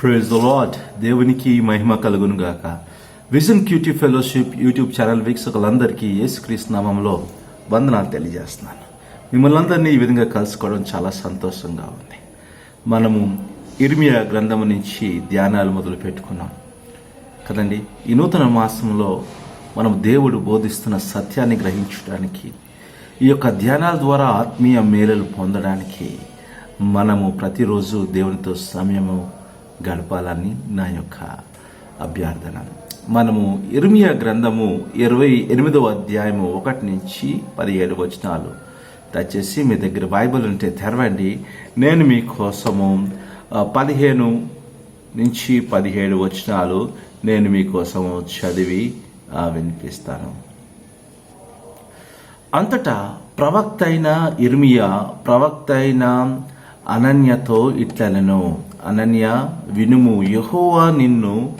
Praise lord దేవునికి మహిమ కలుగును గాక vision QT fellowship YouTube channel వీక్షకులందరికీ యేసుక్రీస్తు నామంలో వందనాలు తెలియజేస్తున్నాను. మిమ్మల్ని అందరినీ ఈ విధంగా కలుసుకోవడం చాలా సంతోషంగా ఉంది. మనము ఇర్మియా గ్రంథం నుంచి ధ్యానాలు మొదలు పెట్టుకున్నాం. కదండి? ఈ నూతన మాసంలో మనం దేవుడు బోధిస్తున్న సత్యాన్ని గ్రహించడానికి ఈ యొక్క ధ్యానాల ద్వారా ఆత్మీయ మేలలు పొందడానికి మనము ప్రతిరోజు దేవునితో సమయము గడపాలని నా యొక్క అభ్యర్థన. మనము ఇర్మియా గ్రంథము ఇరవై ఎనిమిదవ అధ్యాయము ఒకటి నుంచి పదిహేడు వచనాలు. దయచేసి మీ దగ్గర బైబిల్ ఉంటే తెరవండి. నేను మీకోసము పదిహేను నుంచి పదిహేడు వచనాలు నేను మీకోసము చదివి వినిపిస్తాను. అంతటా ప్రవక్త అయిన ఇర్మియా ప్రవక్త అయిన అనన్యతో ఇట్లనను. అనన్య వినుము యహోవా నిన్ను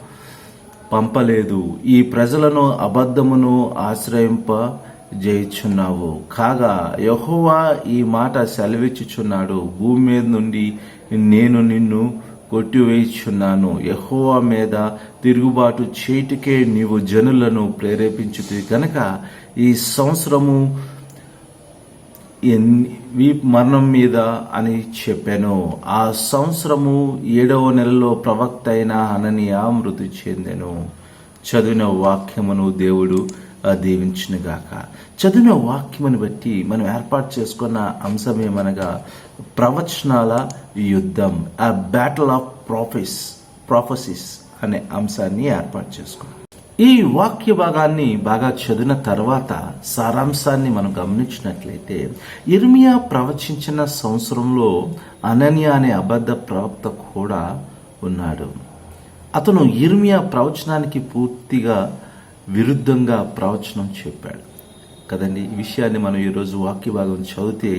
పంపలేదు. ఈ ప్రజలను అబద్ధమును ఆశ్రయింప జయిచున్నావు. కాగా యహోవా ఈ మాట సెలవిచ్చుచున్నాడు. భూమి మీద నుండి నేను నిన్ను కొట్టివేయుచున్నాను. యహోవా మీద తిరుగుబాటు చేయుటకే నీవు జనులను ప్రేరేపించుతుంది కనుక ఈ సంవత్సరము ఎన్ని- మరణం మీద అని చెప్పాను. ఆ సంవత్సరము ఏడవ నెలలో ప్రవక్త అయిన హననియా మృతి చెందెను. చదివిన వాక్యమును దేవుడు ఆ, చదివిన వాక్యమును బట్టి మనం ఏర్పాటు చేసుకున్న అంశం ఏమనగా ప్రవచనాల యుద్ధం ఆ బ్యాటిల్ ఆఫ్ ప్రాఫెస్ ప్రాఫసిస్ అనే అంశాన్ని ఏర్పాటు చేసుకున్నాం. ఈ వాక్య భాగాన్ని బాగా చదివిన తర్వాత సారాంశాన్ని మనం గమనించినట్లయితే ఇర్మియా ప్రవచించిన సంవత్సరంలో అనన్య అనే అబద్ధ ప్రవక్త కూడా ఉన్నాడు. అతను ఇర్మియా ప్రవచనానికి పూర్తిగా విరుద్ధంగా ప్రవచనం చెప్పాడు. కదండి ఈ విషయాన్ని మనం ఈరోజు వాక్య భాగం చదివితే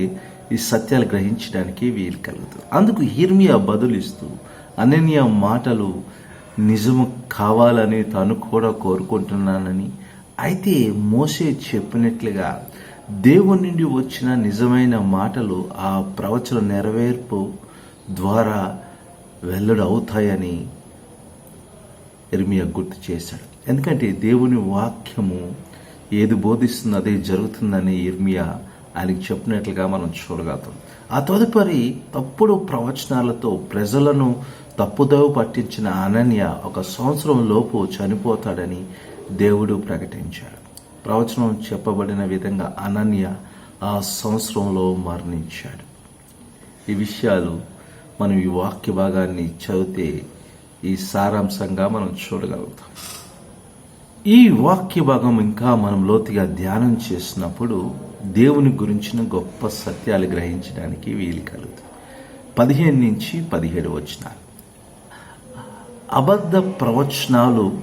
ఈ సత్యాలు గ్రహించడానికి వీలు కలుగుతుంది అందుకు ఇర్మియా బదులిస్తూ అనన్య మాటలు నిజము కావాలని తాను కూడా కోరుకుంటున్నానని అయితే మోసే చెప్పినట్లుగా దేవుని నుండి వచ్చిన నిజమైన మాటలు ఆ ప్రవచన నెరవేర్పు ద్వారా వెల్లడవుతాయని అవుతాయని గుర్తు చేశాడు. ఎందుకంటే దేవుని వాక్యము ఏది బోధిస్తుందో అదే జరుగుతుందని ఇర్మియా ఆయనకి చెప్పినట్లుగా మనం చూడగలుగుతాం. ఆ తదుపరి తప్పుడు ప్రవచనాలతో ప్రజలను తప్పుదోవ పట్టించిన అనన్య ఒక సంవత్సరం లోపు చనిపోతాడని దేవుడు ప్రకటించాడు. ప్రవచనం చెప్పబడిన విధంగా అనన్య ఆ సంవత్సరంలో మరణించాడు. ఈ విషయాలు మనం ఈ వాక్య భాగాన్ని చదివితే ఈ సారాంశంగా మనం చూడగలుగుతాం. ఈ వాక్య భాగం ఇంకా మనం లోతుగా ధ్యానం చేసినప్పుడు దేవుని గురించిన గొప్ప సత్యాలు గ్రహించడానికి వీలు కలుగుతుంది. పదిహేను నుంచి పదిహేడు వచనాలు. అబద్ధ ప్రవచనాలు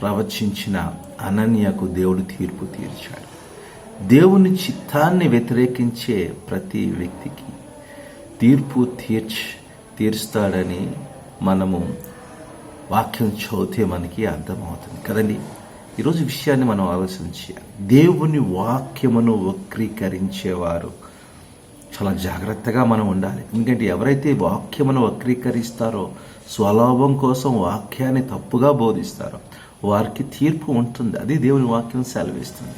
ప్రవచించిన అనన్యకు దేవుడు తీర్పు తీర్చాడు. దేవుని చిత్తాన్ని వ్యతిరేకించే ప్రతి వ్యక్తికి తీర్పు తీర్చ్ తీరుస్తాడని మనము వాక్యం చదివితే మనకి అర్థమవుతుంది కదండి? ఈరోజు విషయాన్ని మనం ఆలోచించాలి దేవుని వాక్యమును వక్రీకరించేవారు చాలా జాగ్రత్తగా మనం ఉండాలి. ఎందుకంటే ఎవరైతే వాక్యమును వక్రీకరిస్తారో స్వలాభం కోసం వాక్యాన్ని తప్పుగా బోధిస్తారో వారికి తీర్పు ఉంటుంది. అది దేవుని వాక్యం సెలవిస్తుంది.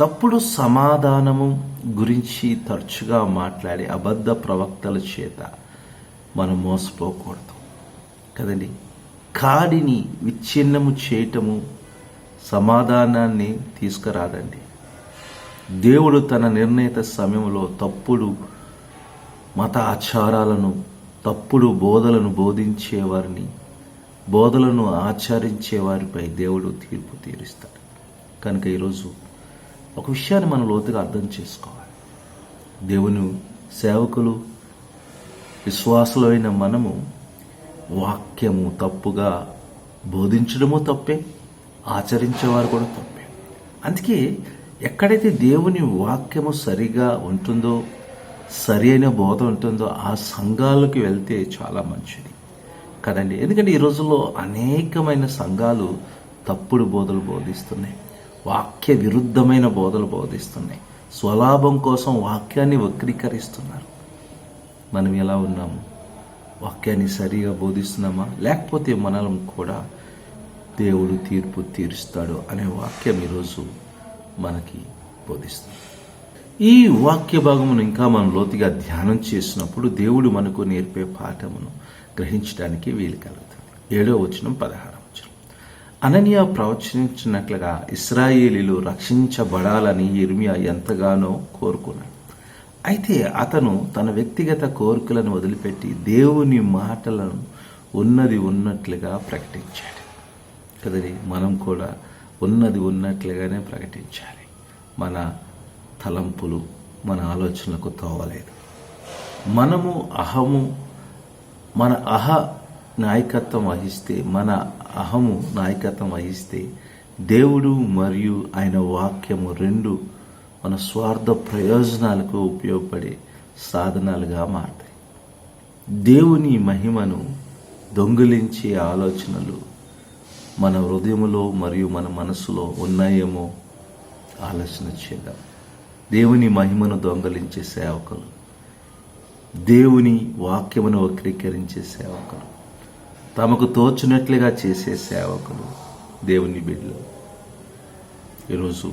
తప్పుడు సమాధానము గురించి తరచుగా మాట్లాడే అబద్ధ ప్రవక్తల చేత మనం మోసపోకూడదు. కదండి? కాడిని విచ్ఛిన్నము చేయటము సమాధానాన్ని తీసుకురాదండి. దేవుడు తన నిర్ణీత సమయంలో తప్పుడు మత ఆచారాలను తప్పుడు బోధలను బోధించేవారిని బోధలను ఆచరించే వారిపై దేవుడు తీర్పు తీరుస్తాడు. కనుక ఈరోజు ఒక విషయాన్ని మనం లోతుగా అర్థం చేసుకోవాలి. దేవుని సేవకులు విశ్వాసులైన మనము వాక్యము తప్పుగా బోధించడము తప్పే ఆచరించేవారు కూడా తప్పే. అందుకే ఎక్కడైతే దేవుని వాక్యము సరిగా ఉంటుందో సరి అయిన బోధ ఉంటుందో ఆ సంఘాలకు వెళ్తే చాలా మంచిది. కదండి? ఎందుకంటే ఈ రోజుల్లో అనేకమైన సంఘాలు తప్పుడు బోధలు బోధిస్తున్నాయి. వాక్య విరుద్ధమైన బోధలు బోధిస్తున్నాయి. స్వలాభం కోసం వాక్యాన్ని వక్రీకరిస్తున్నారు. మనం ఎలా ఉన్నాము? వాక్యాన్ని సరిగా బోధిస్తున్నామా? లేకపోతే మనం కూడా దేవుడు తీర్పు తీరుస్తాడు అనే వాక్యం ఈరోజు మనకి బోధిస్తుంది. ఈ వాక్య భాగమును ఇంకా మనం లోతుగా ధ్యానం చేసినప్పుడు దేవుడు మనకు నేర్పే పాఠమును గ్రహించడానికి వీలు కలుగుతుంది. ఏడో వచనం పదహారం వచనం. అనన్య ప్రవచించినట్లుగా ఇస్రాయేలీలు రక్షించబడాలని ఇర్మియా ఎంతగానో కోరుకున్నాడు. అయితే అతను తన వ్యక్తిగత కోరికలను వదిలిపెట్టి దేవుని మాటలను ఉన్నది ఉన్నట్లుగా ప్రకటించాడు. కదండి మనం కూడా ఉన్నది ఉన్నట్లుగానే ప్రకటించాలి. మన తలంపులు మన ఆలోచనలకు తోవలేదు. మనము అహము మన అహ నాయకత్వం వహిస్తే మన అహము నాయకత్వం వహిస్తే దేవుడు మరియు ఆయన వాక్యము రెండు మన స్వార్థ ప్రయోజనాలకు ఉపయోగపడే సాధనాలుగా మారతాయి. దేవుని మహిమను దొంగిలించే ఆలోచనలు మన హృదయములో మరియు మన మనసులో ఉన్నాయేమో ఆలోచన చేద్దాం. దేవుని మహిమను దొంగలించే సేవకులు. దేవుని వాక్యమును వక్రీకరించే సేవకులు. తమకు తోచినట్లుగా చేసే సేవకులు దేవుని బిడ్డలు. ఈరోజు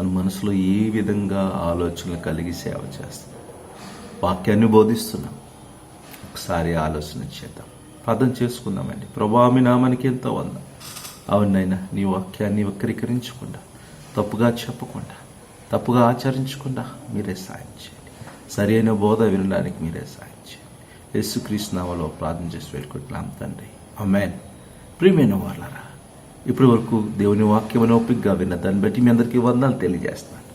మన మనసులో ఏ విధంగా ఆలోచనలు కలిగి సేవ చేస్తాం? వాక్యాన్ని బోధిస్తున్నాం. ఒకసారి ఆలోచన చేద్దాం. ప్రార్థన చేసుకుందామండి. ప్రభా మీ నామానికి ఎంతో వంద అవునైనా నీ వాక్యాన్ని వక్రీకరించకుండా తప్పుగా చెప్పకుండా తప్పుగా ఆచరించకుండా మీరే సాయం చేయండి. సరైన బోధ వినడానికి మీరే సాయం చేయండి. యేసుక్రీస్తునామలో ప్రార్థన చేసి వెళ్ళుకుంటున్నాం తండ్రి. అమ్మాయిన్ ప్రియమైన వాళ్ళరా ఇప్పటి వరకు దేవుని వాక్యమును ఓపికగా విన్న దాన్ని బట్టి మీ అందరికీ వందలు తెలియజేస్తున్నాను.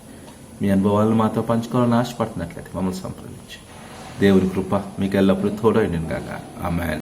మీ అనుభవాలను మాతో పంచుకోవాలని ఆశపడుతున్నట్లయితే మమ్మల్ని సంప్రదించి దేవుని కృప మీకు ఎల్లప్పుడూ తోడైన కాక ఆమెన్.